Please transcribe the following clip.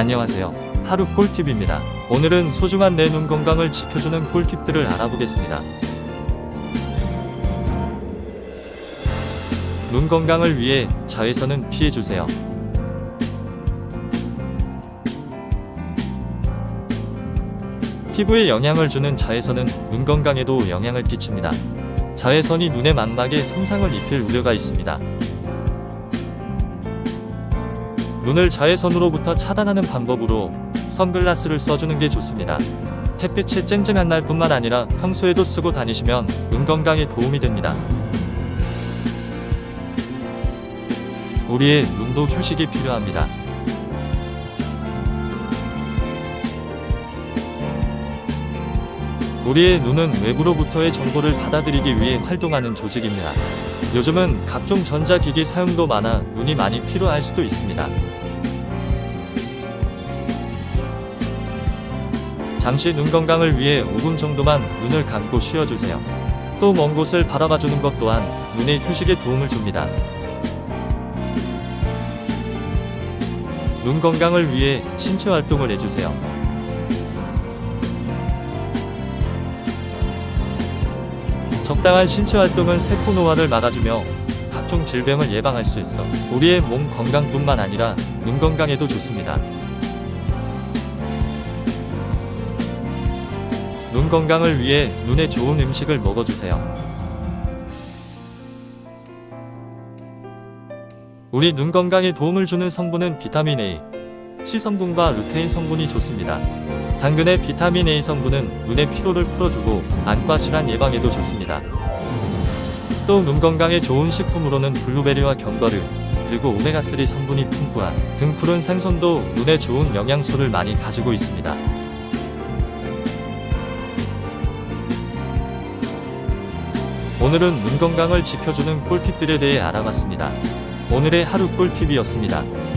안녕하세요. 하루 꿀팁입니다. 오늘은 소중한 내 눈 건강을 지켜주는 꿀팁들을 알아보겠습니다. 눈 건강을 위해 자외선은 피해주세요. 피부에 영향을 주는 자외선은 눈 건강에도 영향을 끼칩니다. 자외선이 눈의 망막에 손상을 입힐 우려가 있습니다. 눈을 자외선으로부터 차단하는 방법으로 선글라스를 써주는 게 좋습니다. 햇빛이 쨍쨍한 날뿐만 아니라 평소에도 쓰고 다니시면 눈 건강에 도움이 됩니다. 우리의 눈도 휴식이 필요합니다. 우리의 눈은 외부로부터의 정보를 받아들이기 위해 활동하는 조직입니다. 요즘은 각종 전자기기 사용도 많아 눈이 많이 피로할 수도 있습니다. 잠시 눈 건강을 위해 5분 정도만 눈을 감고 쉬어주세요. 또 먼 곳을 바라봐주는 것 또한 눈의 휴식에 도움을 줍니다. 눈 건강을 위해 신체 활동을 해주세요. 적당한 신체 활동은 세포 노화를 막아주며 각종 질병을 예방할 수 있어 우리의 몸 건강뿐만 아니라 눈 건강에도 좋습니다. 눈 건강을 위해 눈에 좋은 음식을 먹어주세요. 우리 눈 건강에 도움을 주는 성분은 비타민 A, C 성분과 루테인 성분이 좋습니다. 당근의 비타민 A 성분은 눈의 피로를 풀어주고 안과 질환 예방에도 좋습니다. 또 눈 건강에 좋은 식품으로는 블루베리와 견과류, 그리고 오메가3 성분이 풍부한 등푸른 생선도 눈에 좋은 영양소를 많이 가지고 있습니다. 오늘은 눈 건강을 지켜주는 꿀팁들에 대해 알아봤습니다. 오늘의 하루 꿀팁이었습니다.